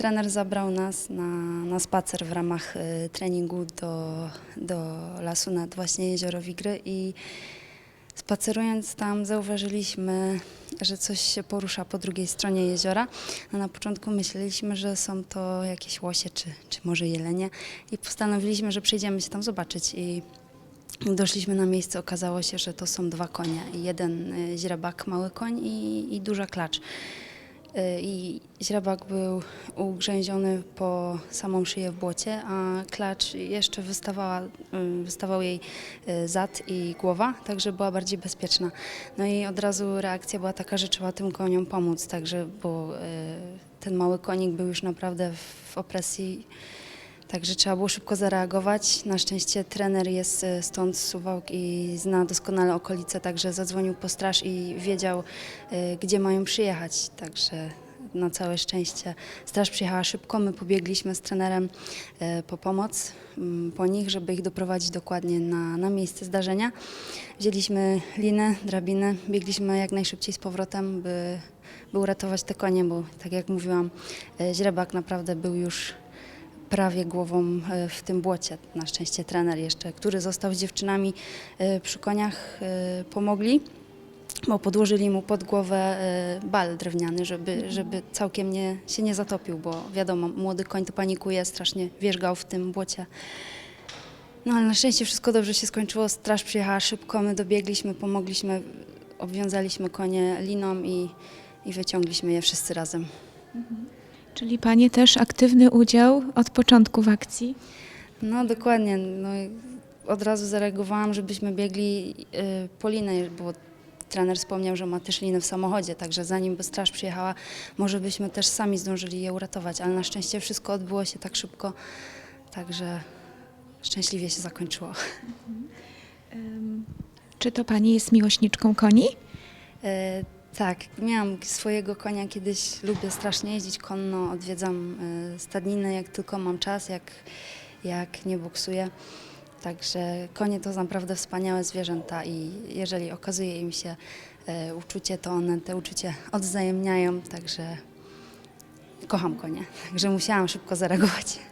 trener zabrał nas na, na spacer w ramach y, treningu do, do lasu nad właśnie jezioro Wigry i spacerując tam zauważyliśmy, że coś się porusza po drugiej stronie jeziora. No, na początku myśleliśmy, że są to jakieś łosie czy, czy może jelenie i postanowiliśmy, że przyjdziemy się tam zobaczyć i Doszliśmy na miejsce, okazało się, że to są dwa konie. Jeden y, źrebak, mały koń i, i duża klacz. Y, I źrebak był ugrzęziony po samą szyję w błocie, a klacz jeszcze wystawała, y, wystawał jej y, zad i głowa, także była bardziej bezpieczna. No i od razu reakcja była taka, że trzeba tym koniom pomóc, także, bo ten mały konik był już naprawdę w opresji Także trzeba było szybko zareagować. Na szczęście trener jest e, stąd z Suwałk i zna doskonale okolice, także zadzwonił po straż i wiedział, e, gdzie mają przyjechać. Także na całe szczęście straż przyjechała szybko. My pobiegliśmy z trenerem e, po pomoc mm, po nich, żeby ich doprowadzić dokładnie na, na miejsce zdarzenia. Wzięliśmy linę, drabinę, biegliśmy jak najszybciej z powrotem, by, by uratować te konie, bo tak jak mówiłam, źrebak naprawdę był już prawie głową e, w tym błocie. Na szczęście trener jeszcze, który został z dziewczynami e, przy koniach, e, pomogli, bo podłożyli mu pod głowę bal drewniany, żeby, żeby całkiem nie, się nie zatopił, bo wiadomo, młody koń to panikuje, strasznie wierzgał w tym błocie. No ale na szczęście wszystko dobrze się skończyło, straż przyjechała szybko, my dobiegliśmy, pomogliśmy, obwiązaliśmy konie liną i, i wyciągliśmy je wszyscy razem. Czyli Panie też aktywny udział od początku w akcji. No dokładnie. No, od razu zareagowałam, żebyśmy biegli y, po linę, bo trener wspomniał, że ma też linę w samochodzie, także zanim by straż przyjechała, może byśmy też sami zdążyli je uratować, ale na szczęście wszystko odbyło się tak szybko, także szczęśliwie się zakończyło. Ym, Czy to Pani jest miłośniczką koni? Tak, miałam swojego konia kiedyś, lubię strasznie jeździć konno, odwiedzam e, stadniny jak tylko mam czas, jak, jak nie boksuję. Także konie to naprawdę wspaniałe zwierzęta i jeżeli okazuje im się e, uczucie, to one te uczucie odwzajemniają, także kocham konie. Także musiałam szybko zareagować.